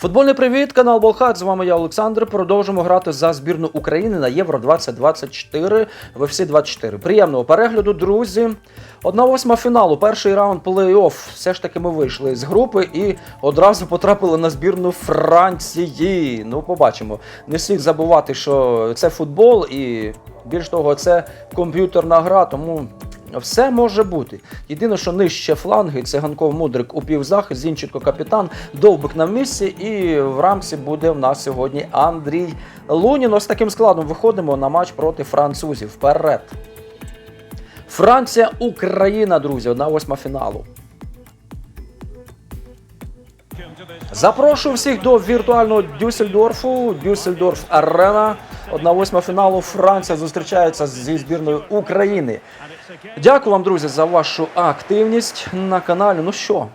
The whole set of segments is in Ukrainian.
Футбольний привіт, канал Болхат. З вами я Олександр. Продовжимо грати за збірну України на Євро 2024 в FC 24. Приємного перегляду, друзі. Одна восьма фіналу. Перший раунд плей-офф. Все ж таки ми вийшли з групи і одразу потрапили на збірну Франції. Ну, побачимо. Не слід забувати, що це футбол і більш того, це комп'ютерна гра, тому. Все може бути. Єдине, що нижче фланги, циганков мудрик у півзахист, Зінченко капітан, довбик на місці, і в рамці буде в нас сьогодні Андрій Лунін. Ось таким складом виходимо на матч проти французів. Вперед. Франція, Україна, друзі, одна восьма фіналу. Запрошую всіх до віртуального Дюссельдорфу. Дюссельдорф Арена. Одна восьма фіналу. Франція зустрічається зі збірною України. Дякую вам, друзі, за вашу активність на каналі. Ну що,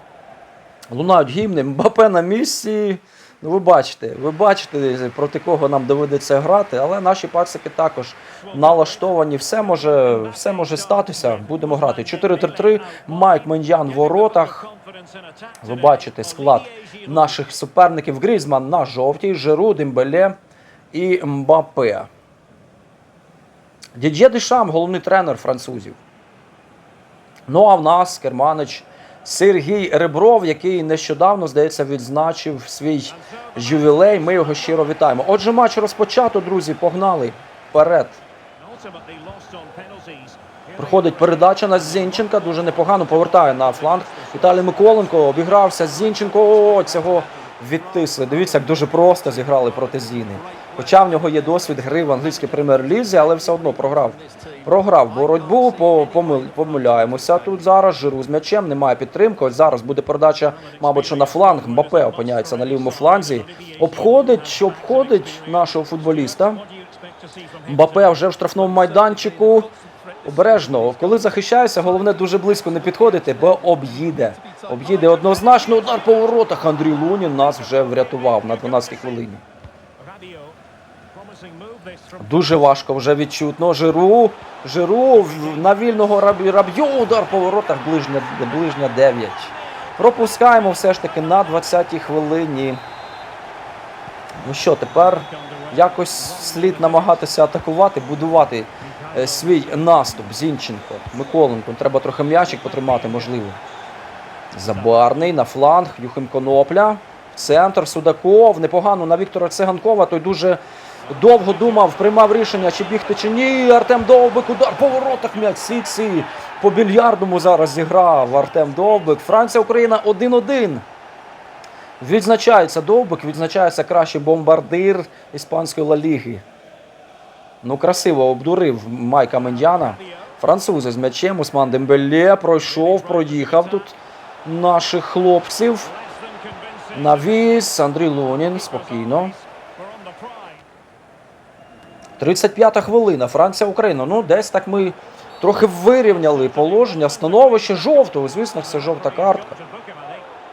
лунають гімни, Мбапе на місці. Ну, ви бачите, ви бачите, проти кого нам доведеться грати, але наші пацики також налаштовані. Все може, все може статися. Будемо грати. 4-3-3, Майк Меньян в воротах. Ви бачите склад наших суперників. Грізман на жовтій, Жиру, Дембеле і Мбапе. Дід'є Дешам, головний тренер французів. Ну а в нас керманич Сергій Ребров, який нещодавно, здається, відзначив свій ювілей. Ми його щиро вітаємо. Отже, матч розпочато, друзі. Погнали вперед. Проходить передача на Зінченка. Дуже непогано повертає на фланг. Віталій Миколенко обігрався. Зінченко О, цього відтисли. Дивіться, як дуже просто зіграли проти Зіни. Хоча в нього є досвід гри в англійській прем'єр-лізі, але все одно програв. Програв боротьбу, помиляємося тут зараз. Жиру з м'ячем, немає підтримки. Ось зараз буде передача, мабуть, що на фланг. Мбапе опиняється на лівому фланзі. Обходить, що обходить нашого футболіста. Мбапе вже в штрафному майданчику. Обережно, коли захищаєшся, головне дуже близько не підходити, бо об'їде. Об'їде однозначно удар по воротах. Андрій Лунін нас вже врятував на 12-й хвилині. Дуже важко вже відчутно. Жиру, Жиру на вільного раб- раб'ю удар по воротах ближня, ближня 9. Пропускаємо все ж таки на 20-й хвилині. Ну що, тепер якось слід намагатися атакувати, будувати е, свій наступ. Зінченко, Миколенко. Треба трохи м'ячик потримати, можливо. Забарний на фланг, Юхим Конопля. Центр Судаков. Непогано на Віктора Циганкова. Той дуже довго думав, приймав рішення, чи бігти, чи ні. Артем Довбик, удар по воротах м'яч Сіці. По більярдному зараз зіграв Артем Довбик. Франція, Україна 1-1. Відзначається Довбик, відзначається кращий бомбардир іспанської Ла Ліги. Ну, красиво обдурив Майка Мендяна. Французи з м'ячем. Усман Дембеле пройшов, проїхав тут наших хлопців. Навіс, Андрій Лунін, спокійно. 35-та хвилина. Франція, Україна. Ну, десь так ми трохи вирівняли положення. Становище жовтого. Звісно, це жовта картка.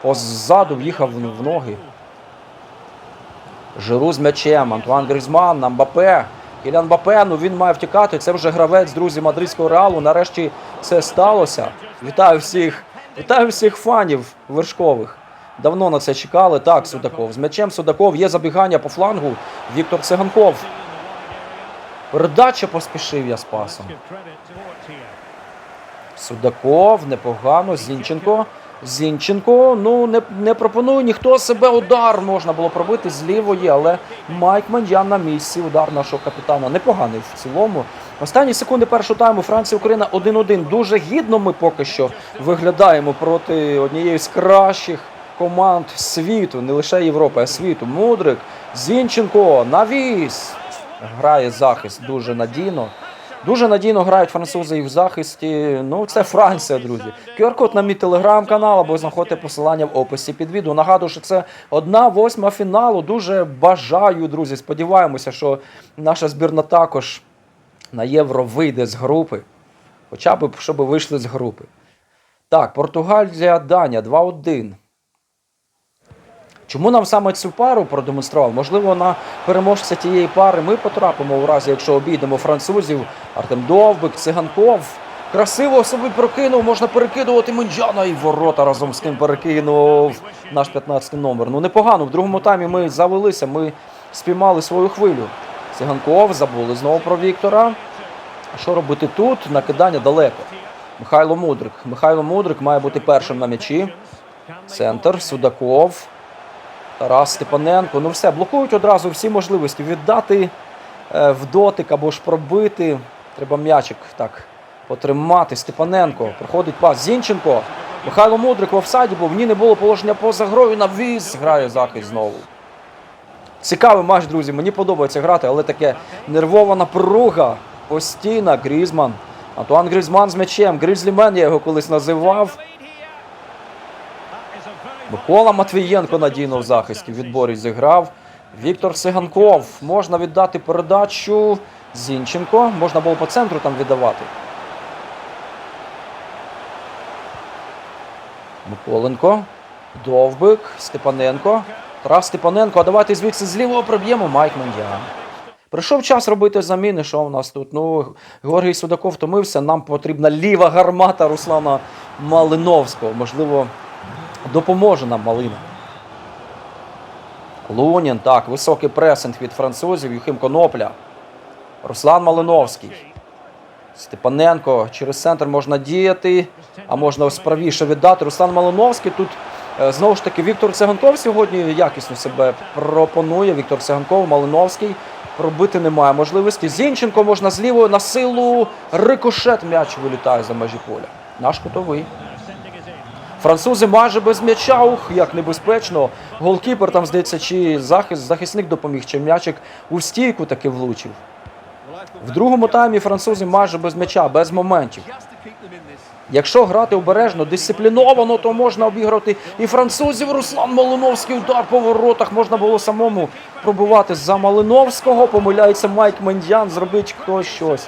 Позаду в'їхав в ноги. Жиру з м'ячем, Антуан Грізман, на Мбапе. Кілян Мбапе, ну він має втікати. Це вже гравець, друзі, мадридського реалу. Нарешті це сталося. Вітаю всіх, вітаю всіх фанів вершкових. Давно на це чекали. Так, Судаков. З м'ячем Судаков є забігання по флангу. Віктор Циганков. Передача поспішив я з пасом. Судаков, непогано. Зінченко. Зінченко. Ну, не, не пропонує ніхто себе. Удар можна було пробити з лівої, але Майк Маньян на місці. Удар нашого капітана. Непоганий в цілому. Останні секунди першого тайму Франція Україна 1-1. Дуже гідно ми поки що виглядаємо проти однієї з кращих команд світу, не лише Європи, а світу. Мудрик, Зінченко, навіс. Грає захист дуже надійно. Дуже надійно грають французи і в захисті. Ну, це Франція, друзі. QR-код на мій телеграм-канал або знаходьте посилання в описі під відео. Нагадую, що це одна восьма фіналу. Дуже бажаю, друзі. Сподіваємося, що наша збірна також на євро вийде з групи. Хоча б щоб вийшли з групи. Так, Португалія, Данія 2-1. Чому нам саме цю пару продемонстрував? Можливо, на переможця тієї пари ми потрапимо у разі, якщо обійдемо французів. Артем Довбик, Циганков. Красиво собі прокинув, можна перекидувати Менджана і ворота разом з ким перекинув наш 15 номер. Ну непогано. В другому таймі ми завелися, ми спіймали свою хвилю. Циганков забули знову про Віктора. Що робити тут? Накидання далеко. Михайло Мудрик. Михайло Мудрик має бути першим на м'ячі. Центр, Судаков, Тарас Степаненко. Ну все, блокують одразу всі можливості віддати е, в дотик або ж пробити. Треба м'ячик так потримати. Степаненко. Проходить пас. Зінченко. Михайло Мудрик в офсайді був. Ні, не було положення поза грою. Навіс грає захист знову. Цікавий матч, друзі. Мені подобається грати, але таке нервова напруга. Постійна. Грізман. Антуан Грізман з м'ячем. Грізлімен я його колись називав. Микола Матвієнко надійно в захисті в відборі зіграв. Віктор Сиганков. Можна віддати передачу. Зінченко. Можна було по центру там віддавати. Миколенко. Довбик. Степаненко. Тарас Степаненко. А давайте звідси з лівого проб'ємо Майк Мандян. Прийшов час робити заміни. Що у нас тут? Ну, Георгій Судаков втомився. Нам потрібна ліва гармата Руслана Малиновського. Можливо, допоможе нам Малина. Лунін, так, високий пресинг від французів, Юхим Конопля. Руслан Малиновський. Степаненко через центр можна діяти, а можна справіше віддати. Руслан Малиновський тут е, знову ж таки Віктор Циганков сьогодні якісно себе пропонує. Віктор Циганков, Малиновський. Пробити немає можливості. Зінченко можна з лівою на силу. Рикошет м'яч вилітає за межі поля. Наш кутовий. Французи майже без м'яча, ух, як небезпечно. Голкіпер там, здається, чи захист, захисник допоміг, чи м'ячик у стійку таки влучив. В другому таймі французи майже без м'яча, без моментів. Якщо грати обережно, дисципліновано, то можна обіграти і французів. Руслан Малиновський удар по воротах. Можна було самому пробувати за Малиновського. Помиляється Майк Мендян, зробить хтось щось.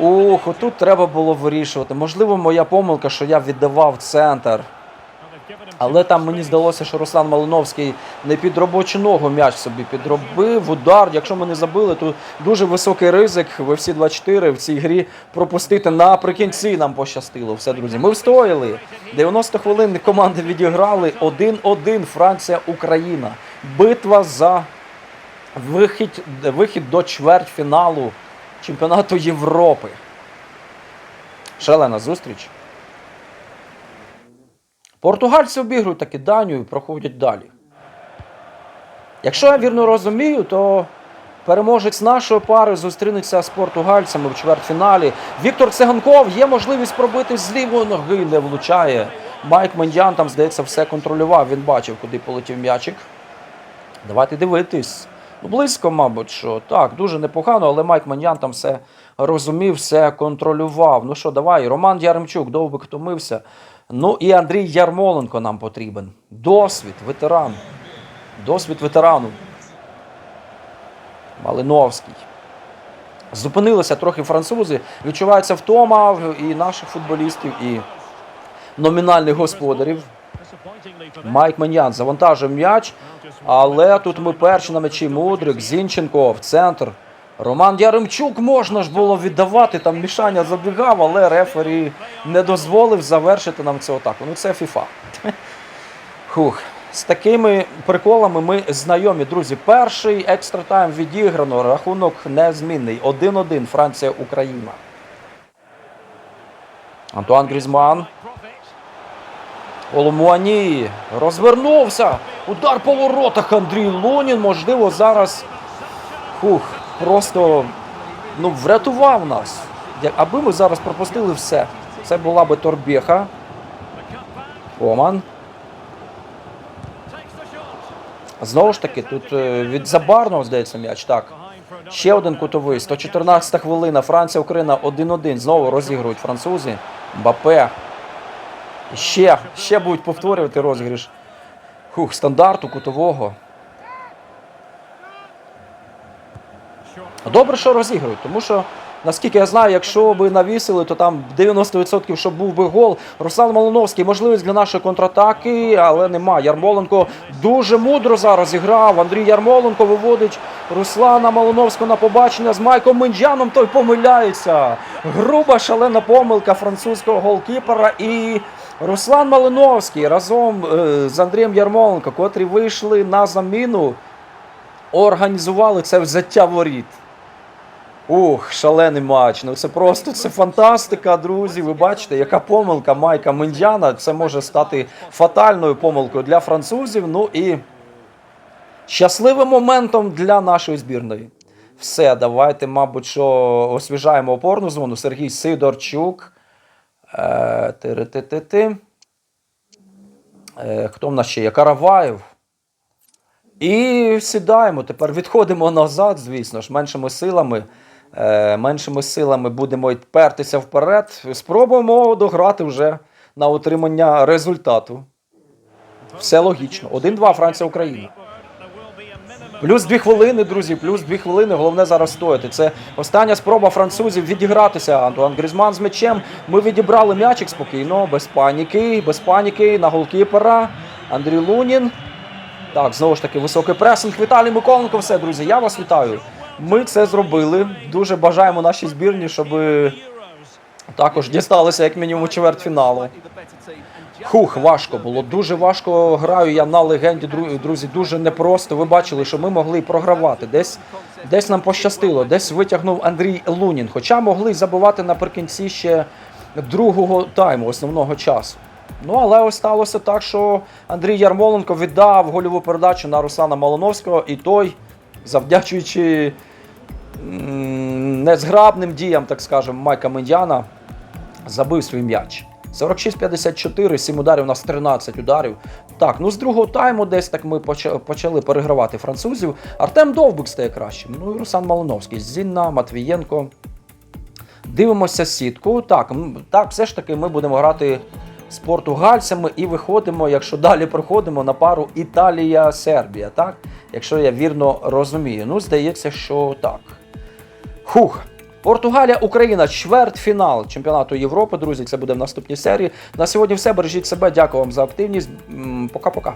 Ух, отут треба було вирішувати. Можливо, моя помилка, що я віддавав центр. Але там мені здалося, що Руслан Малиновський не під робочу ногу м'яч собі підробив. Удар. Якщо ми не забили, то дуже високий ризик в всі 24 в цій грі пропустити наприкінці. Нам пощастило. Все, друзі. Ми встояли. 90 хвилин команди відіграли 1-1 Франція, Україна. Битва за вихід, вихід до чвертьфіналу чемпіонату Європи. Шалена зустріч. Португальці обігрують таки Данію і проходять далі. Якщо я вірно розумію, то переможець нашої пари зустрінеться з португальцями в чвертьфіналі. Віктор Циганков є можливість пробити з лівої ноги, не влучає. Майк Мендян там, здається, все контролював. Він бачив, куди полетів м'ячик. Давайте дивитись. Ну, близько, мабуть, що так, дуже непогано, але Майк Маньян там все розумів, все контролював. Ну що, давай, Роман Яремчук, довбик втомився. Ну і Андрій Ярмоленко нам потрібен. Досвід, ветеран. Досвід ветерану. Малиновський. Зупинилися трохи французи. Відчувається втома і наших футболістів, і номінальних господарів. Майк Менян завантажив м'яч, але тут ми перші на м'ячі. Мудрик, Зінченко в центр. Роман Яремчук можна ж було віддавати, там мішання забігав, але рефері не дозволив завершити нам цю атаку. Ну це ФІФА. Хух. З такими приколами ми знайомі, друзі. Перший екстра тайм відіграно, рахунок незмінний. 1-1 Франція, Україна. Антуан Грізман. Оломуані розвернувся. Удар по воротах Андрій Лунін. Можливо, зараз хух, просто ну, врятував нас. Аби ми зараз пропустили все. Це була би Торбєха. Оман. Знову ж таки, тут е, від Забарного, здається, м'яч. Так. Ще один кутовий. 114 хвилина. Франція, Україна 1-1. Знову розігрують французи. Бапе. Ще, ще будуть повторювати розіграш. Хух, стандарту кутового. Добре, що розігрують, тому що Наскільки я знаю, якщо би навісили, то там 90% щоб був би гол. Руслан Малиновський, можливість для нашої контратаки, але нема. Ярмоленко дуже мудро зараз зіграв. Андрій Ярмоленко виводить Руслана Малиновського на побачення з Майком Минджаном. Той помиляється. Груба шалена помилка французького голкіпера. І Руслан Малиновський разом е, з Андрієм Ярмоленко, котрі вийшли на заміну, організували це взяття воріт. Ух, шалений матч. Ну це просто це фантастика, друзі. Ви бачите, яка помилка Майка Мендяна. Це може стати фатальною помилкою для французів. Ну і щасливим моментом для нашої збірної. Все, давайте, мабуть, що освіжаємо опорну зону. Сергій Сидорчук. Е, ти-ри-ти-ти-ти. Е, хто в нас ще є? Караваєв. І сідаємо. Тепер відходимо назад, звісно ж, меншими силами. Е, меншими силами будемо пертися вперед. Спробуємо дограти вже на отримання результату. Все логічно. 1-2 Франція-Україна. Плюс дві хвилини, друзі, плюс дві хвилини. Головне зараз стояти. Це остання спроба французів відігратися. Антуан Грізман з м'ячем. Ми відібрали м'ячик спокійно, без паніки, без паніки на голкіпера. Андрій Лунін. Так, знову ж таки, високий пресинг. Віталій Миколенко, все, друзі, я вас вітаю. Ми це зробили. Дуже бажаємо нашій збірні, щоб також дісталися як мінімум чвертьфіналу. Хух, важко було. Дуже важко граю я на легенді, друзі. Дуже непросто. Ви бачили, що ми могли програвати. Десь, десь нам пощастило, десь витягнув Андрій Лунін. Хоча могли забувати наприкінці ще другого тайму, основного часу. Ну, але ось сталося так, що Андрій Ярмоленко віддав гольову передачу на Руслана Малиновського, і той, завдячуючи незграбним діям, так скажемо, Майка Мендяна, забив свій м'яч. 46-54, 7 ударів, у нас 13 ударів. Так, ну з другого тайму десь так ми почали перегравати французів. Артем Довбик стає кращим. Ну і Руслан Малиновський, Зінна, Матвієнко. Дивимося сітку. Так, так, все ж таки ми будемо грати з португальцями і виходимо, якщо далі проходимо на пару Італія-Сербія, так? Якщо я вірно розумію. Ну, здається, що так. Хух. Португалія, Україна, чвертьфінал чемпіонату Європи. Друзі, це буде в наступній серії. На сьогодні все. Бережіть себе. Дякую вам за активність. Пока-пока.